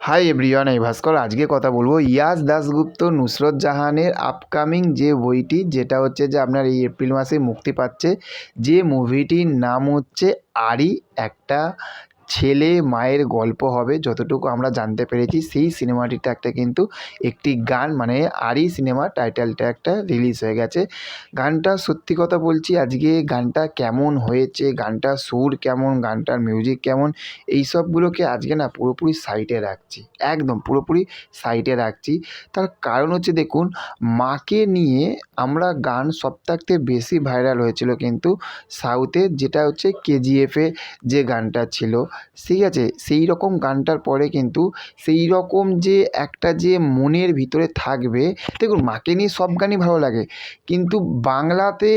Hi everyone এই ভাস্কর। আজকে কথা বলব ইয়াস দাশগুপ্ত নুসরত জাহানের আপকামিং যে বইটি, যেটা হচ্ছে যে আপনার এই এপ্রিল মাসে মুক্তি পাচ্ছে। যে মুভিটির নাম হচ্ছে আরি একটা ছেলে মায়ের গল্প হবে যতটুকু আমরা জানতে পেরেছি, সেই সিনেমাটিতে একটা কিন্তু একটি গান মানে আরি সিনেমা টাইটেলটা একটা রিলিজ হয়ে গেছে। গানটা সত্যি কথা বলছি, আজকে গানটা কেমন হয়েছে, গানটার সুর কেমন, গানটার মিউজিক কেমন, এই সবগুলোকে আজকে না পুরোপুরি সাইডে রাখছি, একদম পুরোপুরি সাইডে রাখছি। তার কারণ হচ্ছে দেখুন, মাকে নিয়ে আমরা গান থাকতে বেশি ভাইরাল হয়েছিল কিন্তু সাউথে, যেটা হচ্ছে কেজিএফে যে গানটা ছিল। ঠিক আছে, সেই রকম গানটার পরে কিন্তু সেই রকম যে একটা যে মনের ভিতরে থাকবে, দেখুন মাকে নিয়ে সব গানই ভালো লাগে, কিন্তু বাংলাতে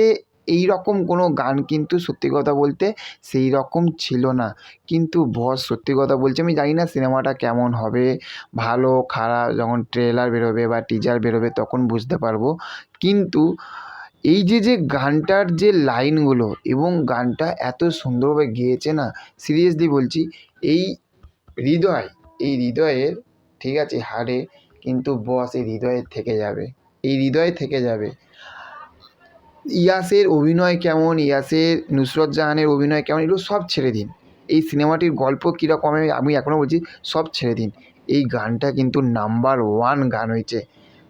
এই রকম কোনো গান কিন্তু সত্যি কথা বলতে সেই রকম ছিল না। কিন্তু বস সত্যি কথা বলছি, আমি জানি না সিনেমাটা কেমন হবে, ভালো, খারাপ, যখন ট্রেলার বেরোবে বা টিজার বেরোবে তখন বুঝতে পারব, কিন্তু এই যে যে গানটার যে লাইনগুলো এবং গানটা এত সুন্দরভাবে গেয়েছে না সিরিয়াসলি বলছি, এই হৃদয়, এই হৃদয়ের ঠিক আছে হারে কিন্তু বস এই হৃদয়ে থেকে যাবে, এই হৃদয়ে থেকে যাবে। ইয়াসের অভিনয় কেমন, ইয়াসের নুসরত জাহানের অভিনয় কেমন, এগুলো সব ছেড়ে দিন। এই সিনেমাটির গল্প কীরকম, আমি এখনও বলছি সব ছেড়ে দিন। এই গানটা কিন্তু নাম্বার ওয়ান গান হয়েছে।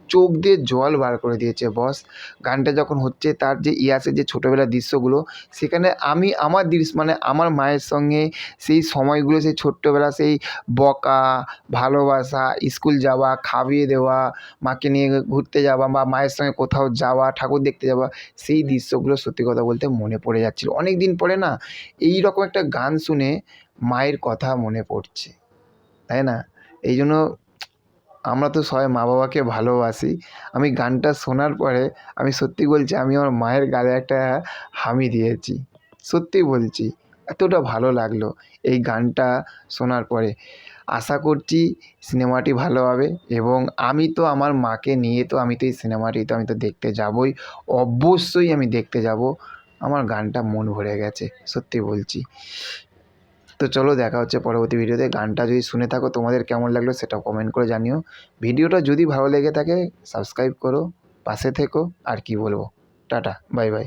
চোখ দিয়ে জল বার করে দিয়েছে বস গানটা যখন হচ্ছে তার যে ইয়াসের যে ছোটোবেলার দৃশ্যগুলো, সেখানে আমি আমার দৃশ্য মানে আমার মায়ের সঙ্গে সেই সময়গুলো, সেই ছোট্টবেলা সেই বকা, ভালোবাসা, স্কুল যাওয়া, খাইয়ে দেওয়া, মাকে নিয়ে ঘুরতে যাওয়া বা মায়ের সঙ্গে কোথাও যাওয়া, ঠাকুর দেখতে যাওয়া, সেই দৃশ্যগুলো সত্যি কথা বলতে মনে পড়ে যাচ্ছিল। অনেক দিন পরে না এই রকম একটা গান শুনে মায়ের কথা মনে পড়ছে। তাই না? এই জন্য আমরা তো সবাই মা বাবাকে ভালোবাসি। আমি গানটা শোনার পরে আমি সত্যি বলছি, আমি আমার মায়ের গালে একটা হামি দিয়েছি। সত্যি বলছি, এতটা ভালো লাগল এই গানটা শোনার পরে। আশা করছি সিনেমাটি ভালো হবে এবং আমি তো আমার মাকে নিয়ে তো আমি তো এই সিনেমাটি তো আমি তো দেখতে যাবই, অবশ্যই আমি দেখতে যাব। আমার গানটা মন ভরে গেছে, সত্যি বলছি। তো চলো দেখা হচ্ছে পরবর্তী ভিডিওতে। গানটা যদি শুনে থাকো, তোমাদের কেমন লাগল সেটা কমেন্ট করে জানিও। ভিডিওটা যদি ভালো লেগে থাকে সাবস্ক্রাইব করো, পাশে থেকো, আর কি বলব? Tata bye bye